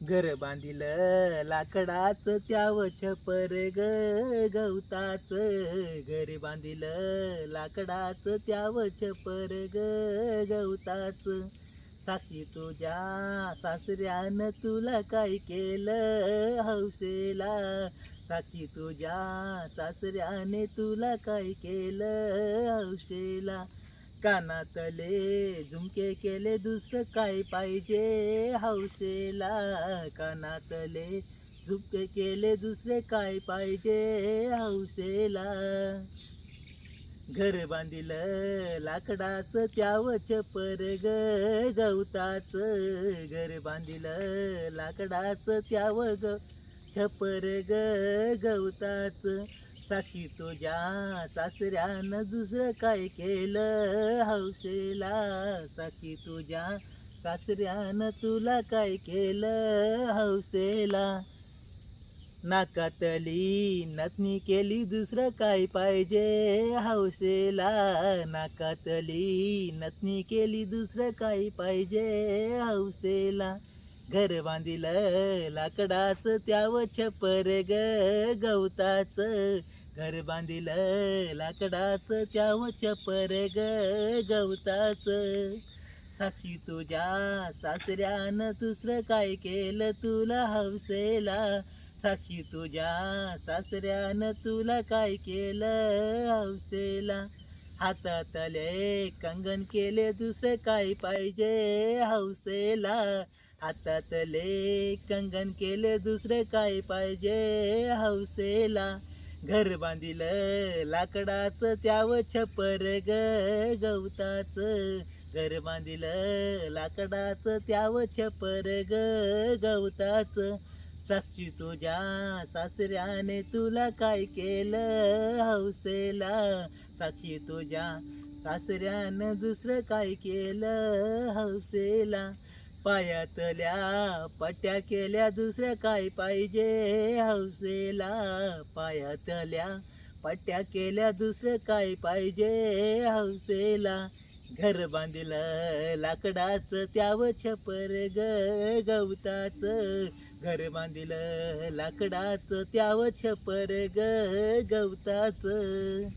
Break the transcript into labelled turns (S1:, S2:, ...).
S1: घर बांधिल लाकडाच त्याव छपर ग गवताच घर बांधिल लाकडाच त्याव छपर ग गवताच. साक्षी तुझ्या सासऱ्यानं तुला काय केलं हौसेला? साक्षी तुझ्या सासऱ्याने तुला काय केलं हौसेला? कानातले झुमके केले दुसरं काय पाहिजे? हौसेला कानातले झुमके केले दुसरे काय पाहिजे? हौसेला. घर बांधिलं लाकडाचं त्याव छपर ग गवताच. घर बांधिलं लाकडाचं त्याव ग छपर ग गवताचं. साक्षी तुझ्या सासऱ्यानं दुसरं काय केलं? हौसेला साक्षी तुझ्या सासऱ्यानं तुला काय केलं? हौसेला नाकातली नतनी केली दुसरं काय पाहिजे? हौसेला नाकातली नतनी केली दुसरं काय पाहिजे? हौसेला घर बांधिल लाकडाच त्याव छपर ग गवताच. घर बांधिल लाकडाच त्याव छपर ग गवताच. साक्षी तुझ्या सासऱ्यानं दुसरं काय केलं तुला हौसेला? साक्षी तुझ्या सासऱ्यानं तुला काय केलं हौसेला? हातातले कंगन केले दुसरं काय पाहिजे हौसेला? हातातले कंगन केलं दुसरं काय पाहिजे? हौसेला घर बांधिल लाकडाचं त्याव छपर ग गवताच. घर बांधिल लाकडाचं त्याव छपर ग गवताच. साक्षी तुझ्या सासऱ्याने तुला काय केलं? हौसेला साक्षी तुझ्या सासऱ्यानं दुसरं काय केलं? हौसेला पायातल्या पट्ट्या केल्या दुसऱ्या काय पाहिजे? हौसेला पायातल्या पट्ट्या केल्या दुसरं काय पाहिजे? हौसेला घर बांधलं लाकडाचं त्याव छपर ग गवताचं. घर बांधलं लाकडाचं त्याव छपर ग गवताचं.